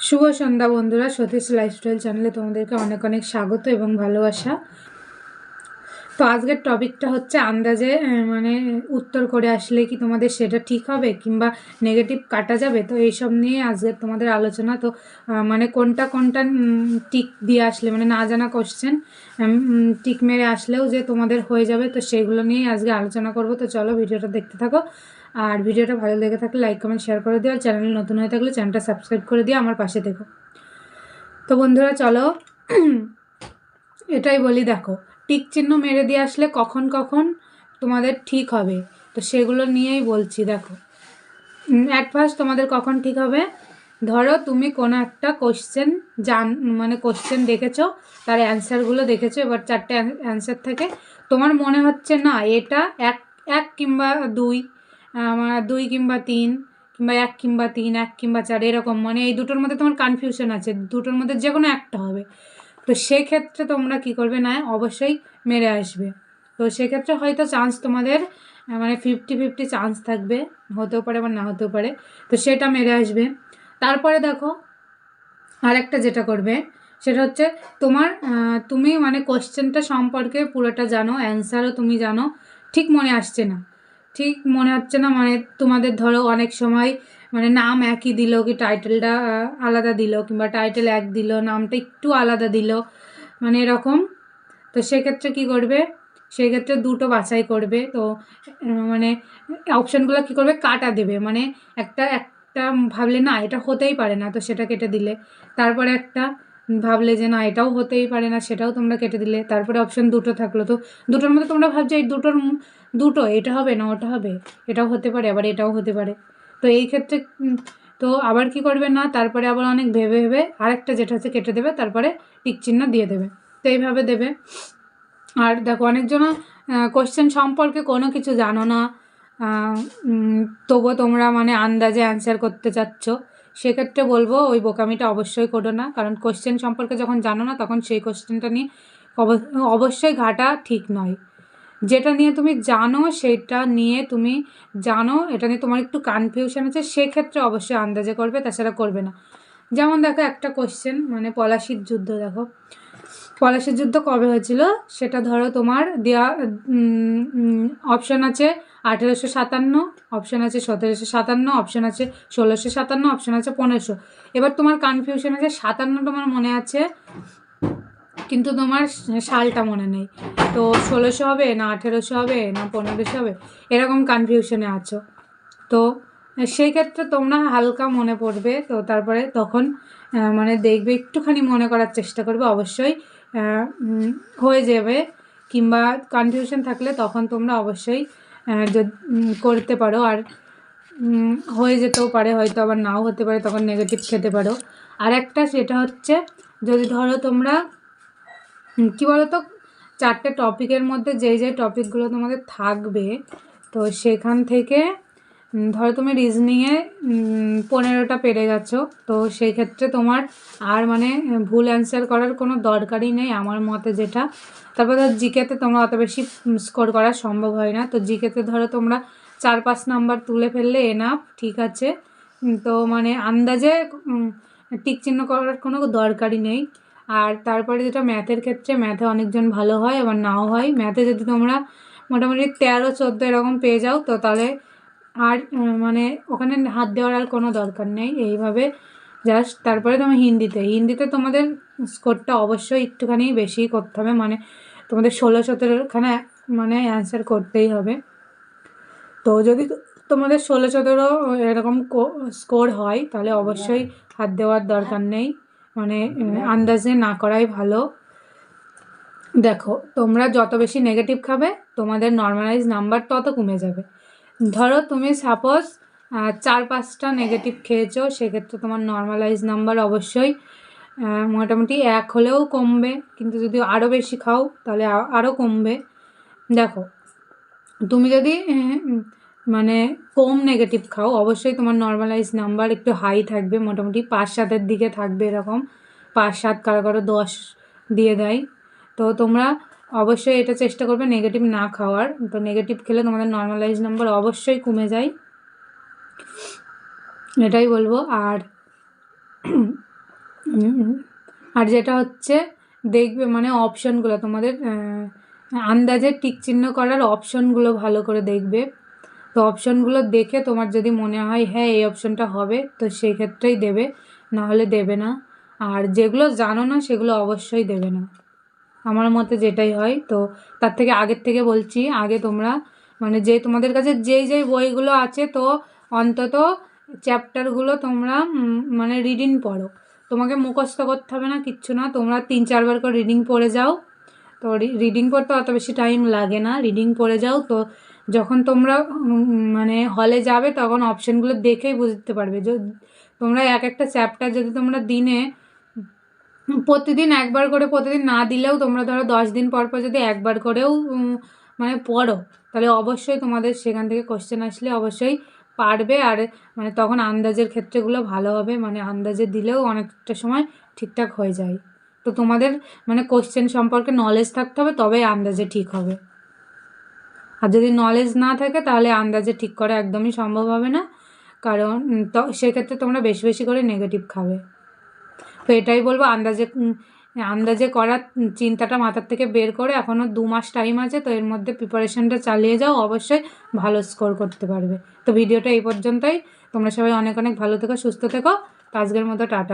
শুভ সন্ধ্যা বন্ধুরা সতীশ লাইফস্টাইল চ্যানেলে তোমাদেরকে অনেক অনেক স্বাগত এবং ভালোবাসা। তো আজকের টপিকটা হচ্ছে আন্দাজে মানে উত্তর করে আসলে কি তোমাদের সেটা ঠিক হবে কিংবা নেগেটিভ কাটা যাবে? তো এইসব নিয়ে আজকের তোমাদের আলোচনা। তো মানে কোনটা কোনটা টিক দিয়ে আসলে মানে না জানা কোশ্চেন টিক মেরে আসলেও যে তোমাদের হয়ে যাবে, তো সেগুলো নিয়েই আজকে আলোচনা করব। তো চলো ভিডিওটা দেখতে থাকো। আর ভিডিওটা ভালো লেগে থাকলে লাইক কমেন্ট শেয়ার করে দিও। আর চ্যানেল নতুন হয়ে থাকলে চ্যানেলটা সাবস্ক্রাইব করে দিও আমার পাশে দেখো তো বন্ধুরা, চলো, এটাই বলি, দেখো। টিক চিহ্ন মেরে দিয়ে আসলে কখন কখন তোমাদের ঠিক হবে। তো সেগুলো নিয়েই বলছি, দেখো। অ্যাট ফার্স্ট তোমাদের কখন ঠিক হবে? ধরো তুমি কোনো একটা কোশ্চেন জান মানে কোশ্চেন দেখেছ, তার অ্যান্সারগুলো দেখেছ, এবার চারটে অ্যান্সার থেকে। তোমার মনে হচ্ছে না, এটা এক এক কিংবা দুই দুই কিংবা তিন, কিংবা এক কিংবা তিন, এক কিংবা চার, এরকম। মানে এই দুটোর মধ্যে তোমার কনফিউশন আছে, দুটোর মধ্যে যে কোনো একটা হবে। তো সেক্ষেত্রে তোমরা কি করবে? না অবশ্যই মেরে আসবে। তো সেক্ষেত্রে হয়তো চান্স তোমাদের মানে ফিফটি ফিফটি চান্স থাকবে। হতেও পারে বা না হতেও পারে। তো সেটা মেরে আসবে। তারপরে দেখো, আরেকটা যেটা করবে, সেটা হচ্ছে তোমার তুমি মানে কোশ্চেনটা সম্পর্কে পুরোটা জানো অ্যান্সারও তুমি জানো, ঠিক মনে আসছে না। ঠিক মনে হচ্ছে না মানে তোমাদের ধরো অনেক সময় মানে নাম একই দিল কি টাইটেলটা আলাদা দিল কিংবা টাইটেল এক দিল, নামটা একটু আলাদা দিল মানে এরকম। তো সেক্ষেত্রে কি করবে? সেক্ষেত্রে দুটো বাছাই করবে। তো মানে অপশানগুলো কি করবে? কাটা দেবে। মানে একটা একটা ভাবলে না, এটা হতেই পারে না, তো সেটা কেটে দিলে। তারপরে একটা ভাবলে যে, না, এটাও হতেই পারে না, সেটাও তোমরা কেটে দিলে। তারপরে অপশান দুটো থাকল। তো দুটোর মধ্যে তোমরা ভাবছ, এই দুটোর দুটো, এটা হবে না, ওটা হবে, এটাও হতে পারে, আবার এটাও হতে পারে। তো এই ক্ষেত্রে তো আবার কি করবে না, তারপরে আবার অনেক ভেবে ভেবে আরেকটা যেটা আছে কেটে দেবে, তারপরে টিক চিহ্ন দিয়ে দেবে। তো এইভাবে দেবে। আর দেখো অনেকজন কোশ্চেন সম্পর্কে কোনো কিছু জানো না। তবুও তোমরা মানে আন্দাজে অ্যান্সার করতে চাচ্ছ। সেক্ষেত্রে বলব ওই বোকামিটা অবশ্যই করো না। কারণ কোশ্চেন সম্পর্কে যখন জানো না, তখন সেই কোশ্চেনটা নিয়ে অব- অবশ্যই ঘাটা ঠিক নয়। যেটা নিয়ে তুমি জানো, সেটা নিয়ে তুমি জানো, এটা নিয়ে তোমার একটু কনফিউশন আছে, সেক্ষেত্রে অবশ্যই আন্দাজে করবে, তাছাড়া করবে না। যেমন দেখো একটা কোশ্চেন মানে পলাশির যুদ্ধ দেখো। পলাশির যুদ্ধ কবে হয়েছিল? সেটা ধরো তোমার দেওয়া অপশান আছে আঠেরোশো সাতান্ন অপশান আছে সতেরোশো সাতান্ন অপশান আছে ষোলোশো সাতান্ন অপশান আছে পনেরোশো। এবার তোমার কনফিউশন আছে সাতান্ন তোমার মনে আছে, কিন্তু তোমার সালটা মনে নেই। তো ষোলোশো হবে, না আঠেরোশো হবে, না পনেরোশো হবে, এরকম কনফিউশনে আছো। তো সেই ক্ষেত্রে তোমরা হালকা মনে পড়বে, তো তারপরে তখন মানে দেখবে, একটুখানি মনে করার চেষ্টা করবে, অবশ্যই হয়ে যাবে, কিংবা কনফিউশন থাকলে তখন তোমরা অবশ্যই করতে পারো। আর হয়ে যেতেও পারে, হয়তো আবার নাও হতে পারে, তখন নেগেটিভ খেতে পারো। আর একটা সেটা হচ্ছে, যদি ধরো তোমরা কী বলো তো চারটে টপিকের মধ্যে যেই যে টপিকগুলো তোমাদের থাকবে, তো সেখান থেকে ধরো তুমি রিজনিংয়ে পনেরোটা পেরে গেছো, তো সেই ক্ষেত্রে তোমার আর মানে ভুল অ্যান্সার করার কোনো দরকারই নেই আমার মতে যেটা। তারপর ধর জিকেতে তোমরা অত বেশি স্কোর করা সম্ভব হয় না। তো জিকেতে ধরো তোমরা চার পাঁচ নাম্বার তুলে ফেললে এনাফ ঠিক আছে? তো মানে আন্দাজে টিক চিহ্ন করার কোনো দরকারই নেই। আর তারপরে যেটা ম্যাথের ক্ষেত্রে ম্যাথে অনেকজন ভালো হয়, আবার নাও হয়। ম্যাথে যদি তোমরা মোটামুটি তেরো চোদ্দ এরকম পেয়ে যাও, তো তাহলে আর মানে ওখানে হাত দেওয়ার আর কোনো দরকার নেই। এইভাবে জাস্ট তারপরে তুমি হিন্দিতে। হিন্দিতে তোমাদের স্কোরটা অবশ্যই একটুখানি বেশি করতে হবে। মানে তোমাদের ষোলো সতেরোখানে মানে অ্যান্সার করতেই হবে। তো যদি তোমাদের ষোলো সতেরো এরকম স্কোর হয় তাহলে অবশ্যই হাত দেওয়ার দরকার নেই। মানে আন্দাজে না করাই ভালো। দেখো তোমরা যত বেশি নেগেটিভ খাবে তোমাদের নর্মালাইজ নাম্বার তত কমে যাবে। ধরো তুমি সাপোজ চার পাঁচটা নেগেটিভ খেয়েছো, সেক্ষেত্রে তোমার নর্মালাইজ নাম্বার অবশ্যই মোটামুটি এক হলেও কমবে। কিন্তু যদি আরও বেশি খাও, তাহলে আরও কমবে। দেখো, তুমি যদি মানে কম নেগেটিভ খাও, অবশ্যই তোমার নর্মালাইজ নাম্বার একটু হাই থাকবে, মোটামুটি পাঁচ সাতের দিকে থাকবে এরকম। পাঁচ সাত কারও কারও দশ দিয়ে দেয়। তো তোমরা অবশ্যই এটা চেষ্টা করবে নেগেটিভ না খাওয়ার। তো নেগেটিভ খেলে তোমাদের নর্মালাইজ নাম্বার অবশ্যই কমে যায়। এটাই বলব। আর আর যেটা হচ্ছে, দেখবে মানে অপশনগুলো তোমাদের আন্দাজে টিক চিহ্ন করার অপশনগুলো ভালো করে দেখবে। তো অপশনগুলো দেখে তোমার যদি মনে হয় হ্যাঁ এই অপশনটা হবে, তো সেই ক্ষেত্রেই দেবে। না হলে দেবে না। আর যেগুলো জানো না, সেগুলো অবশ্যই দেবে না। আমার মতে যেটাই হয়, তো তার থেকে আগের থেকে বলছি, আগে তোমরা মানে যে তোমাদের কাছে যেই যেই বইগুলো আছে, তো অন্তত চ্যাপ্টারগুলো তোমরা মানে রিডিং পড়ো। তোমাকে মুখস্থ করতে হবে না, কিচ্ছু না। তোমরা তিন চারবার করে রিডিং পড়ে যাও। তো রিডিং পড়তে অত বেশি টাইম লাগে না। রিডিং পড়ে যাও, তো যখন তোমরা মানে হলে যাবে, তখন অপশানগুলো দেখেই বুঝতে পারবে। তোমরা এক একটা চ্যাপ্টার যদি তোমরা দিনে প্রতিদিন একবার করে প্রতিদিন না দিলেও তোমরা ধরো দশ দিন পর পর যদি একবার করেও মানে পড়ো, তাহলে অবশ্যই তোমাদের সেখান থেকে কোশ্চেন আসলে অবশ্যই পারবে। আর মানে তখন আন্দাজের ক্ষেত্রেগুলো ভালো হবে মানে আন্দাজে দিলেও অনেকটা সময় ঠিকঠাক হয়ে যায়। তো তোমাদের মানে কোশ্চেন সম্পর্কে নলেজ থাকতে হবে, তবেই আন্দাজে ঠিক হবে। আর যদি নলেজ না থাকে, তাহলে আন্দাজে ঠিক করা একদমই সম্ভব হবে না। কারণ সেক্ষেত্রে তোমরা বেশি বেশি করে নেগেটিভ খাবে। তো এটাই বলব, আন্দাজে আন্দাজে করার চিন্তাটা মাথার থেকে বের করে এখনও দু মাস টাইম আছে, তো এর মধ্যে প্রিপারেশনটা চালিয়ে যাও, অবশ্যই ভালো স্কোর করতে পারবে। তো ভিডিওটা এই পর্যন্তই, তোমরা সবাই অনেক অনেক ভালো থেকো, সুস্থ থেকো, তো আজকের মতো টাটা।